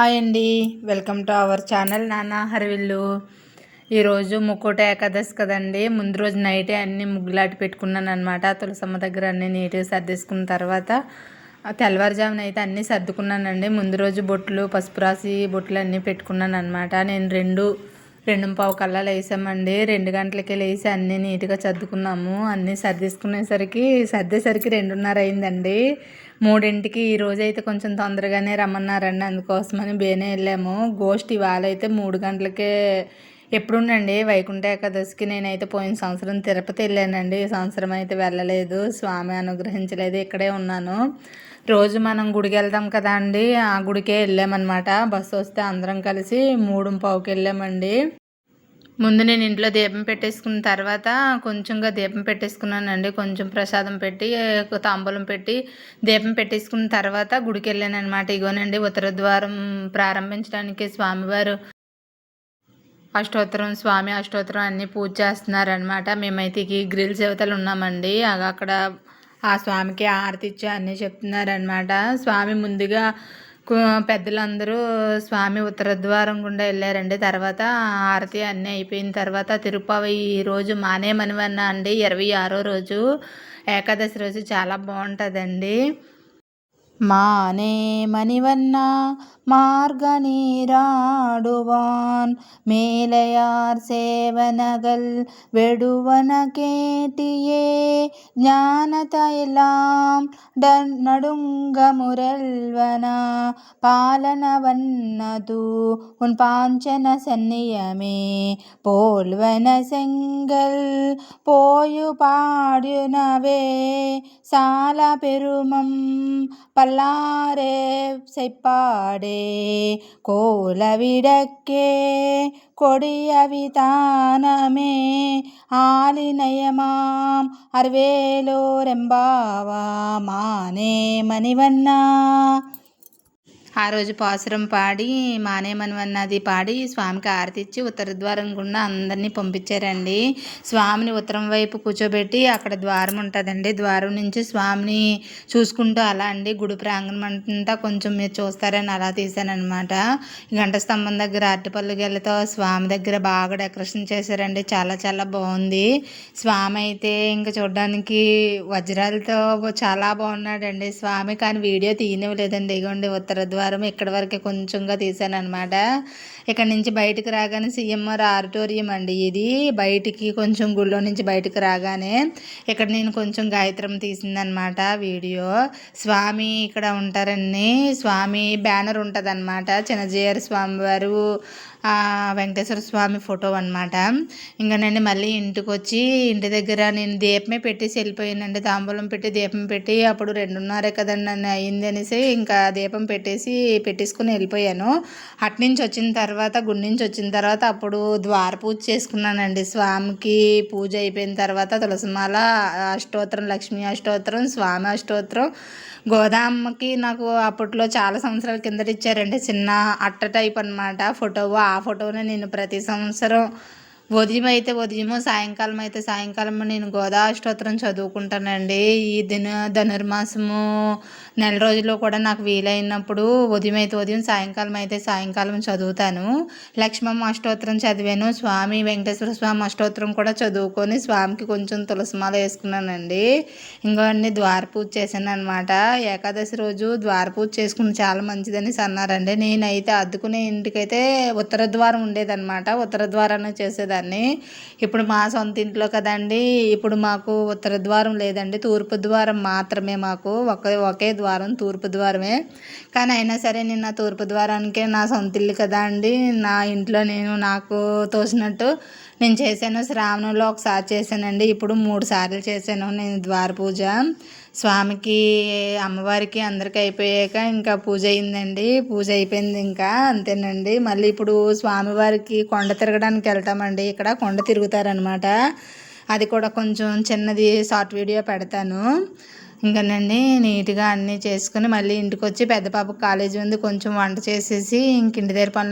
Hi అండి. Welcome to our channel నాన్న హరివిల్లు ఈరోజు ముక్కోట ఏకాదశి కదండి. ముందు రోజు నైటే అన్ని ముగ్గులాటి పెట్టుకున్నాను అనమాట తులసమ్మ దగ్గర అన్ని నీట్గా సర్దేసుకున్న తర్వాత తెల్లవారుజామున అయితే అన్నీ సర్దుకున్నానండి. ముందు రోజు బొట్లు పసుపు రాసి బొట్లు అన్నీ పెట్టుకున్నాను అనమాట నేను రెండు రెండు పావు కల్లా లేసామండి. రెండు గంటలకే లేసి అన్నీ నీట్గా చదువుకున్నాము అన్నీ సర్దేసుకునేసరికి సర్దేసరికి రెండున్నర అయిందండి. మూడింటికి ఈ రోజు అయితే కొంచెం తొందరగానే రమ్మన్నారండి. అందుకోసమని బేనే వెళ్ళాము. గోష్ఠి ఇవాళ అయితే మూడు గంటలకే ఎప్పుడుండండి? వైకుంఠ ఏకాదశికి నేనైతే పోయిన సంవత్సరం తిరుపతి వెళ్ళానండి. ఈ సంవత్సరం అయితే వెళ్ళలేదు. స్వామి అనుగ్రహించలేదు. ఇక్కడే ఉన్నాను. రోజు మనం గుడికి వెళ్దాం కదా అండి. ఆ గుడికే వెళ్ళామన్నమాట. బస్సు వస్తే అందరం కలిసి మూడు పావుకి వెళ్ళామండి. ముందు నేను ఇంట్లో దీపం పెట్టేసుకున్న తర్వాత కొంచెంగా దీపం పెట్టేసుకున్నానండి. కొంచెం ప్రసాదం పెట్టి తాంబూలం పెట్టి దీపం పెట్టేసుకున్న తర్వాత గుడికి వెళ్ళాను అనమాట ఇగోనండి ఉత్తర ద్వారం ప్రారంభించడానికి స్వామివారు అష్టోత్తరం స్వామి అష్టోత్తరం అన్నీ పూజ చేస్తున్నారనమాట మేమైతే ఈ గ్రిల్ దేవతలు ఉన్నామండి. అక్కడ ఆ స్వామికి ఆరతి ఇచ్చి అన్నీ చెప్తున్నారనమాట స్వామి ముందుగా పెద్దలందరూ స్వామి ఉత్తర ద్వారం గుండా వెళ్ళారండి. తర్వాత ఆరతి అన్నీ అయిపోయిన తర్వాత తిరుపతి రోజు మానేమనివన్న అండి. ఇరవై ఆరో రోజు ఏకాదశి రోజు చాలా బాగుంటుందండి. மானே மணிவண்ணா மார்கநீராடுவான் மேலையார் சேவனகள் வெடுவன கேட்டியே ஞானதையெல்லாம் நடுங்க முரல்வனா. பாலனவன்னது உன் பாஞ்சன சன்னியமே போல்வன செங்கல் போயு பாடுனவே. சால பெருமம் பல கல்லாரே செய்ப்பாடே கோலவிடக்கே கொடியவிதானமே ஆலிநயமாம் அர்வேலோரெம்பாவாமானே மணிவண்ணா. ఆ రోజు పాసురం పాడి మానేమనవన్నది పాడి స్వామికి ఆరతిచ్చి ఉత్తర ద్వారం గుండా అందరినీ పంపించారండి. స్వామిని ఉత్తరం వైపు కూర్చోబెట్టి అక్కడ ద్వారం ఉంటుందండి. ద్వారం నుంచి స్వామిని చూసుకుంటూ అలా అండి గుడి ప్రాంగణం అంతా కొంచెం మీరు చూస్తారని అలా తీశానమాట గంట స్తంభం దగ్గర అరటిపల్లి గెలతో స్వామి దగ్గర బాగా డెకరేషన్ చేశారండి. చాలా చాలా బాగుంది. స్వామి అయితే ఇంకా చూడడానికి వజ్రాలతో చాలా బాగున్నాడండి. స్వామి కానీ వీడియో తీయనివ్వలేదండి. ఇగోండి ఉత్తర ద్వారం వారం ఇక్కడ వరకే కొంచెంగా తీసాను అనమాట ఇక్కడ నుంచి బయటకు రాగానే సిఎంఆర్ ఆడిటోరియం అండి ఇది. బయటికి కొంచెం గుళ్ళో నుంచి బయటకు రాగానే ఇక్కడ నేను కొంచెం గాయత్రం తీసిందనమాట వీడియో. స్వామి ఇక్కడ ఉంటారండి. స్వామి బ్యానర్ ఉంటుంది అనమాట చిన్నజీయర్ స్వామి వారు వెంకటేశ్వర స్వామి ఫోటో అనమాట ఇంకా నేను మళ్ళీ ఇంటికి వచ్చి ఇంటి దగ్గర నేను దీపమే పెట్టేసి వెళ్ళిపోయానండి. తాంబూలం పెట్టి దీపం పెట్టి అప్పుడు రెండున్నరే కదండి నన్ను అయింది అనేసి ఇంకా దీపం పెట్టేసి పెట్టేసుకుని వెళ్ళిపోయాను. అట్నుంచి వచ్చిన తర్వాత తర్వాత గుడి నుంచి వచ్చిన తర్వాత అప్పుడు ద్వార పూజ చేసుకున్నానండి. స్వామికి పూజ అయిపోయిన తర్వాత తులసిమాల అష్టోత్తరం లక్ష్మీ అష్టోత్తరం స్వామి అష్టోత్తరం. గోదామ్మకి నాకు అప్పట్లో చాలా సంవత్సరాల కిందట ఇచ్చారండి. చిన్న అట్ట టైప్ అనమాట ఫోటో ఆ ఫోటోనే నేను ప్రతి సంవత్సరం ఉదయం అయితే ఉదయము సాయంకాలం అయితే సాయంకాలం నేను గోదాష్టోత్తరం చదువుకుంటానండి. ఈ దిన ధనుర్మాసము నెల రోజుల్లో కూడా నాకు వీలైనప్పుడు ఉదయం అయితే ఉదయం సాయంకాలం అయితే సాయంకాలం చదువుతాను. లక్ష్మమ్మ అష్టోత్తరం చదివాను. స్వామి వెంకటేశ్వర స్వామి అష్టోత్తరం కూడా చదువుకొని స్వామికి కొంచెం తులసిమాల వేసుకున్నానండి. ఇంకో అన్ని ద్వార పూజ చేశాను అనమాట ఏకాదశి రోజు ద్వార పూజ చేసుకుని చాలా మంచిదని అన్నారండి నేనైతే అద్దుకునే ఇంటికైతే ఉత్తర ద్వారం ఉండేదన్నమాట. ఉత్తర ద్వారాన్ని చేసేదాన్ని. దాన్ని ఇప్పుడు మా సొంత ఇంట్లో కదండి ఇప్పుడు మాకు ఉత్తర ద్వారం లేదండి. తూర్పు ద్వారం మాత్రమే మాకు. ఒకే ఒకే ద్వారం తూర్పు ద్వారమే. కానీ అయినా సరే నేను నా తూర్పు ద్వారానికే నా సొంత ఇల్లు కదా అండి. నా ఇంట్లో నేను నాకు తోసినట్టు నేను చేశాను. శ్రావణంలో ఒకసారి చేశానండి. ఇప్పుడు మూడు సార్లు చేశాను నేను ద్వార పూజ. స్వామికి అమ్మవారికి అందరికీ అయిపోయాక ఇంకా పూజ అయిందండి. పూజ అయిపోయింది ఇంకా అంతేనండి. మళ్ళీ ఇప్పుడు స్వామివారికి కొండ తిరగడానికి వెళ్తామండి. ఇక్కడ కొండ తిరుగుతారనమాట అది కూడా కొంచెం చిన్నది షార్ట్ వీడియో పెడతాను. ఇంకానండి నీట్గా అన్నీ చేసుకుని మళ్ళీ ఇంటికి వచ్చి పెద్ద పాప కాలేజీ ఉంది. కొంచెం వంట చేసేసి ఇంక ఇంటి దగ్గర పనులు